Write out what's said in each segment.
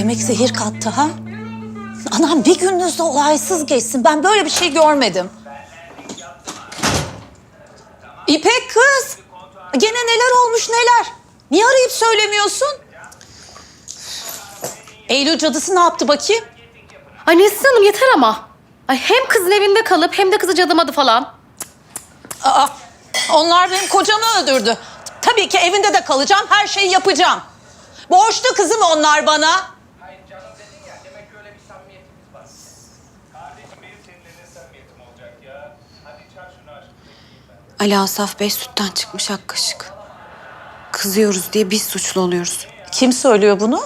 Demek zehir kattı ha? Anam bir gününüzde olaysız geçsin. Ben böyle bir şey görmedim. İpek kız. Gene neler olmuş neler. Niye arayıp söylemiyorsun? Eylül cadısı ne yaptı bakayım? Ay Nesrin Hanım yeter ama. Ay hem kızın evinde kalıp hem de kızı cadımadı falan. Aa, onlar benim kocamı öldürdü. Tabii ki evinde de kalacağım, her şeyi yapacağım. Borçlu kızım onlar bana. Ali Asaf Bey sütten çıkmış ak kaşık. Kızıyoruz diye biz suçlu oluyoruz. Kim söylüyor bunu?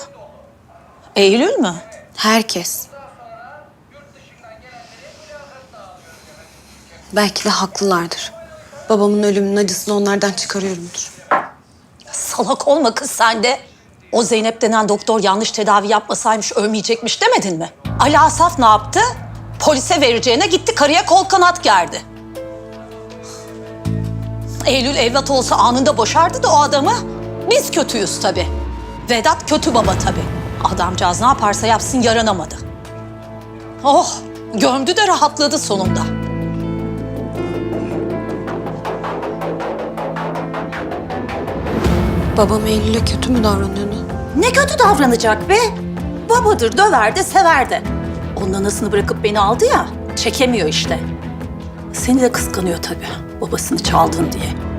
Eylül mü? Herkes. Belki de haklılardır. Babamın ölümünün acısını onlardan çıkarıyorumdur. Salak olma kız sen de. O Zeynep denen doktor yanlış tedavi yapmasaymış ölmeyecekmiş demedin mi? Ali Asaf ne yaptı? Polise vereceğine gitti karıya kol kanat gerdi. Eylül evlat olsa anında boşardı da o adamı. Biz kötüyüz tabii. Vedat kötü baba tabii. Adamcağız ne yaparsa yapsın yaranamadı. Oh gömdü de rahatladı sonunda. Babam Eylül'e kötü mü davranıyordu? Ne kötü davranacak be? Babadır, döver de sever de. Onun anasını bırakıp beni aldı ya, çekemiyor işte. Seni de kıskanıyor tabii, babasını çaldın diye.